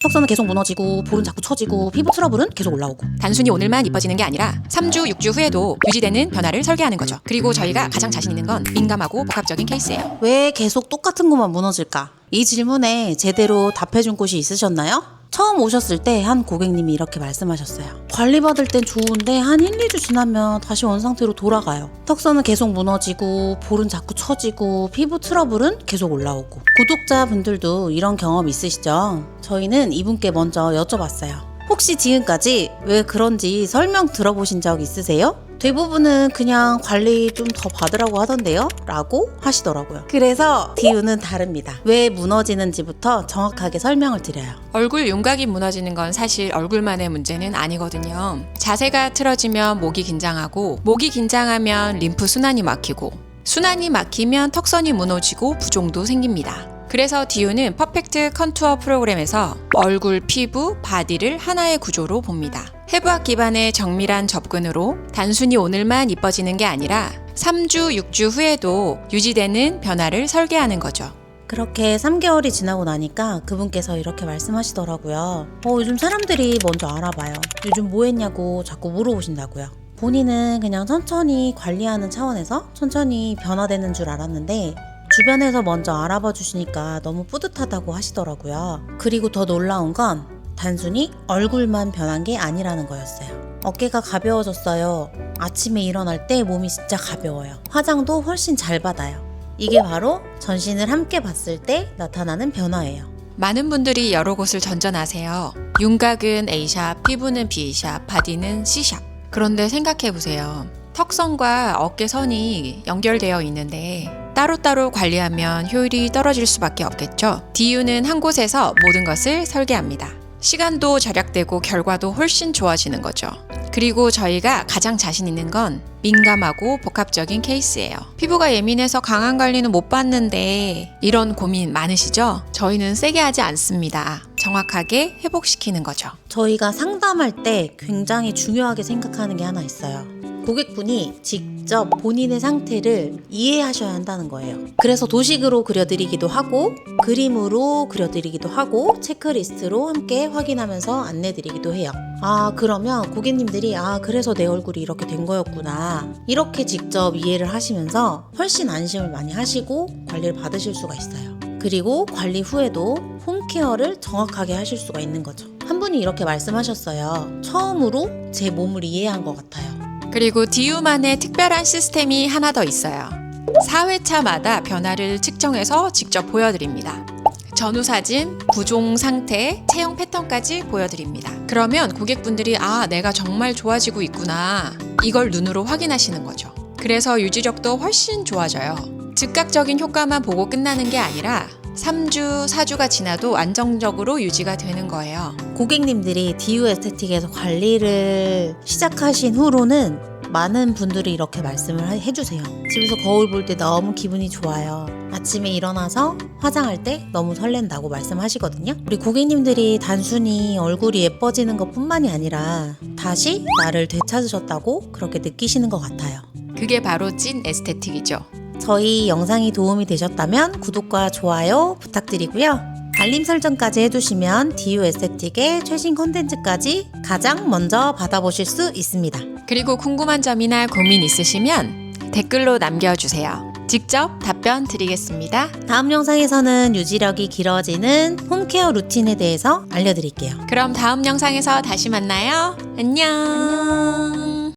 턱선은 계속 무너지고 볼은 자꾸 처지고 피부 트러블은 계속 올라오고 단순히 오늘만 이뻐지는 게 아니라 3주, 6주 후에도 유지되는 변화를 설계하는 거죠. 그리고 저희가 가장 자신 있는 건 민감하고 복합적인 케이스예요. 왜 계속 똑같은 것만 무너질까? 이 질문에 제대로 답해준 곳이 있으셨나요? 처음 오셨을 때 한 고객님이 이렇게 말씀하셨어요. 관리받을 땐 좋은데 한 1, 2주 지나면 다시 원상태로 돌아가요. 턱선은 계속 무너지고 볼은 자꾸 처지고 피부 트러블은 계속 올라오고 구독자분들도 이런 경험 있으시죠? 저희는 이분께 먼저 여쭤봤어요. 혹시 지금까지 왜 그런지 설명 들어보신 적 있으세요? 대부분은 그냥 관리 좀 더 받으라고 하던데요? 라고 하시더라고요. 그래서 디유는 다릅니다. 왜 무너지는지부터 정확하게 설명을 드려요. 얼굴 윤곽이 무너지는 건 사실 얼굴만의 문제는 아니거든요. 자세가 틀어지면 목이 긴장하고 목이 긴장하면 림프 순환이 막히고 순환이 막히면 턱선이 무너지고 부종도 생깁니다. 그래서 디유는 퍼펙트 컨투어 프로그램에서 얼굴, 피부, 바디를 하나의 구조로 봅니다. 해부학 기반의 정밀한 접근으로 단순히 오늘만 이뻐지는 게 아니라 3주, 6주 후에도 유지되는 변화를 설계하는 거죠. 그렇게 3개월이 지나고 나니까 그분께서 이렇게 말씀하시더라고요. 어, 요즘 사람들이 먼저 알아봐요. 요즘 뭐 했냐고 자꾸 물어보신다고요. 본인은 그냥 천천히 관리하는 차원에서 천천히 변화되는 줄 알았는데 주변에서 먼저 알아봐 주시니까 너무 뿌듯하다고 하시더라고요. 그리고 더 놀라운 건 단순히 얼굴만 변한 게 아니라는 거였어요. 어깨가 가벼워졌어요. 아침에 일어날 때 몸이 진짜 가벼워요. 화장도 훨씬 잘 받아요. 이게 바로 전신을 함께 봤을 때 나타나는 변화예요. 많은 분들이 여러 곳을 전전하세요. 윤곽은 A샵, 피부는 B샵, 바디는 C샵. 그런데 생각해 보세요. 턱선과 어깨선이 연결되어 있는데 따로따로 관리하면 효율이 떨어질 수밖에 없겠죠. DU는 한 곳에서 모든 것을 설계합니다. 시간도 절약되고 결과도 훨씬 좋아지는 거죠. 그리고 저희가 가장 자신 있는 건 민감하고 복합적인 케이스예요. 피부가 예민해서 강한 관리는 못 받는데 이런 고민 많으시죠? 저희는 세게 하지 않습니다. 정확하게 회복시키는 거죠. 저희가 상담할 때 굉장히 중요하게 생각하는 게 하나 있어요. 고객분이 직접 본인의 상태를 이해하셔야 한다는 거예요. 그래서 도식으로 그려드리기도 하고, 그림으로 그려드리기도 하고, 체크리스트로 함께 확인하면서 안내드리기도 해요. 아, 그러면 고객님들이, 아, 그래서 내 얼굴이 이렇게 된 거였구나. 이렇게 직접 이해를 하시면서 훨씬 안심을 많이 하시고 관리를 받으실 수가 있어요. 그리고 관리 후에도 홈케어를 정확하게 하실 수가 있는 거죠. 한 분이 이렇게 말씀하셨어요. 처음으로 제 몸을 이해한 것 같아요. 그리고 디유만의 특별한 시스템이 하나 더 있어요. 4회차마다 변화를 측정해서 직접 보여드립니다. 전후 사진, 부종 상태, 체형 패턴까지 보여드립니다. 그러면 고객분들이 아, 내가 정말 좋아지고 있구나. 이걸 눈으로 확인하시는 거죠. 그래서 유지력도 훨씬 좋아져요. 즉각적인 효과만 보고 끝나는 게 아니라 3주, 4주가 지나도 안정적으로 유지가 되는 거예요. 고객님들이 디유 에스테틱에서 관리를 시작하신 후로는 많은 분들이 이렇게 말씀을 하- 해주세요. 집에서 거울 볼 때 너무 기분이 좋아요. 아침에 일어나서 화장할 때 너무 설렌다고 말씀하시거든요. 우리 고객님들이 단순히 얼굴이 예뻐지는 것 뿐만이 아니라 다시 나를 되찾으셨다고 그렇게 느끼시는 것 같아요. 그게 바로 찐 에스테틱이죠. 저희 영상이 도움이 되셨다면 구독과 좋아요 부탁드리고요. 알림 설정까지 해두시면 디유 에스테틱의 최신 콘텐츠까지 가장 먼저 받아보실 수 있습니다. 그리고 궁금한 점이나 고민 있으시면 댓글로 남겨주세요. 직접 답변 드리겠습니다. 다음 영상에서는 유지력이 길어지는 홈케어 루틴에 대해서 알려드릴게요. 그럼 다음 영상에서 다시 만나요. 안녕.